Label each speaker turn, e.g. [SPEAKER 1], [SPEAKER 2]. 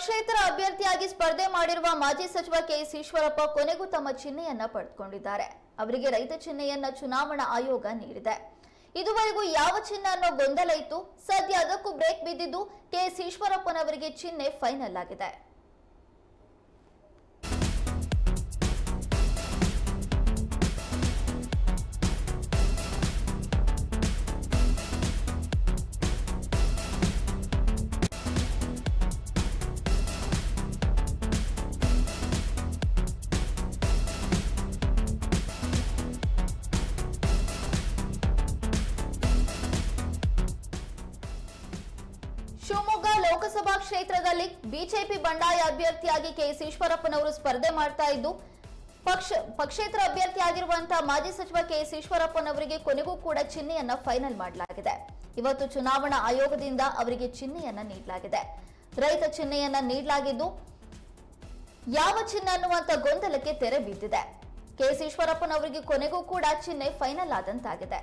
[SPEAKER 1] ಪಕ್ಷೇತರ ಅಭ್ಯರ್ಥಿಯಾಗಿ ಸ್ಪರ್ಧೆ ಮಾಡಿರುವ ಮಾಜಿ ಸಚಿವ ಕೆಎಸ್ ಈಶ್ವರಪ್ಪ ಕೊನೆಗೂ ತಮ್ಮ ಚಿಹ್ನೆಯನ್ನ ಪಡೆದುಕೊಂಡಿದ್ದಾರೆ. ಅವರಿಗೆ ರೈತ ಚಿಹ್ನೆಯನ್ನ ಚುನಾವಣಾ ಆಯೋಗ ನೀಡಿದೆ. ಇದುವರೆಗೂ ಯಾವ ಚಿಹ್ನೆ ಅನ್ನೋ ಗೊಂದಲ ಇತ್ತು. ಸದ್ಯ ಅದಕ್ಕೂ ಬ್ರೇಕ್ ಬಿದ್ದಿದ್ದು ಕೆಎಸ್ ಈಶ್ವರಪ್ಪನವರಿಗೆ ಚಿಹ್ನೆ ಫೈನಲ್ ಆಗಿದೆ. ಶಿವಮೊಗ್ಗ ಲೋಕಸಭಾ ಕ್ಷೇತ್ರದಲ್ಲಿ ಬಿಜೆಪಿ ಬಂಡಾಯ ಅಭ್ಯರ್ಥಿಯಾಗಿ ಕೆಎಸ್ ಈಶ್ವರಪ್ಪನವರು ಸ್ಪರ್ಧೆ ಮಾಡ್ತಾ ಇದ್ದು, ಪಕ್ಷ, ಪಕ್ಷೇತರ ಅಭ್ಯರ್ಥಿಯಾಗಿರುವಂತಹ ಮಾಜಿ ಸಚಿವ ಕೆಎಸ್ ಈಶ್ವರಪ್ಪನವರಿಗೆ ಕೊನೆಗೂ ಕೂಡ ಚಿಹ್ನೆಯನ್ನ ಫೈನಲ್ ಮಾಡಲಾಗಿದೆ. ಇವತ್ತು ಚುನಾವಣಾ ಆಯೋಗದಿಂದ ಅವರಿಗೆ ಚಿಹ್ನೆಯನ್ನ ನೀಡಲಾಗಿದೆ. ರೈತ ಚಿಹ್ನೆಯನ್ನ ನೀಡಲಾಗಿದ್ದು, ಯಾವ ಚಿಹ್ನೆ ಅನ್ನುವಂತ ಗೊಂದಲಕ್ಕೆ ತೆರೆ ಬಿದ್ದಿದೆ. ಕೆಎಸ್ ಈಶ್ವರಪ್ಪನವರಿಗೆ ಕೊನೆಗೂ ಕೂಡ ಚಿಹ್ನೆ ಫೈನಲ್ ಆದಂತಾಗಿದೆ.